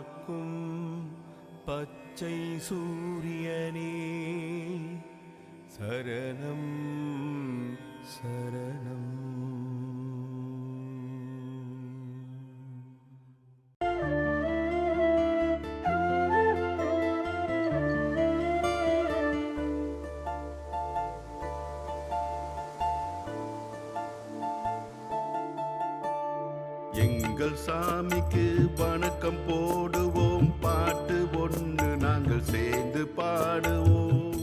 காக்கும் பச்சை சூரியனே சரண எங்கள் சாமிக்கு வணக்கம் போடுவோம். பாட்டு ஒன்று நாங்கள் சேர்ந்து பாடுவோம்.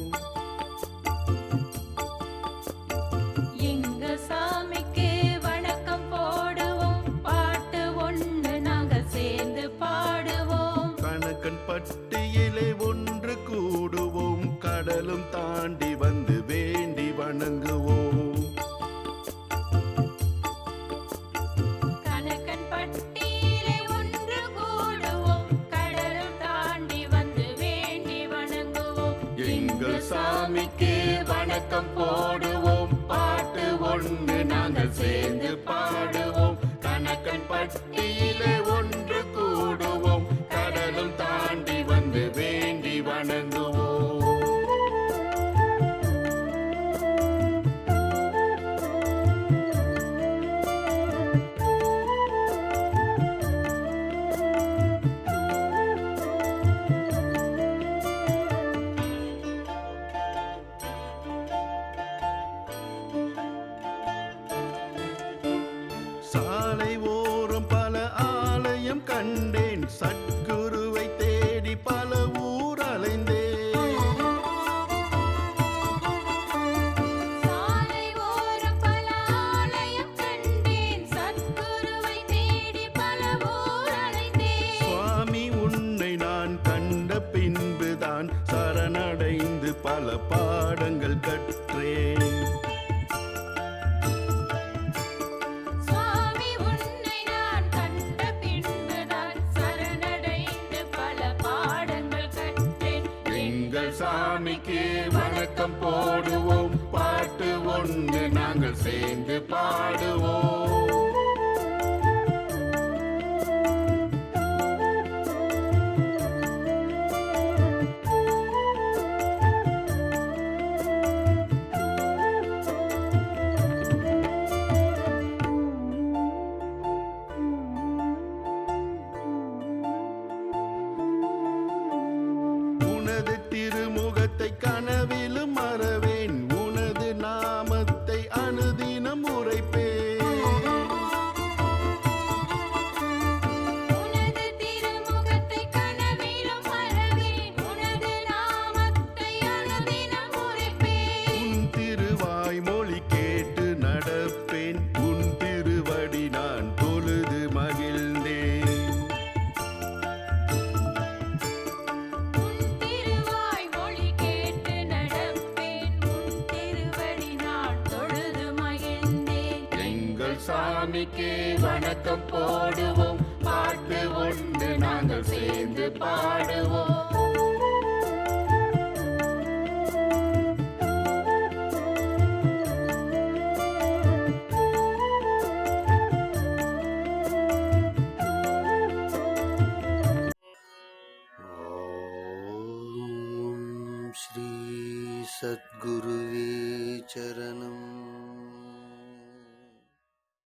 முழக்கம் நாங்கள் சாமிக்கு வணக்கம் போடுவோம். பாட்டு ஒன்று நாங்கள் சேர்ந்து பாடுவோம். சுவாமிக்கு வணக்கம் போடுவோம். பாட்டு ஒன்று நாங்கள் சேர்ந்து பாடுவோம். श्रीसद्गुरुवे चरणम्।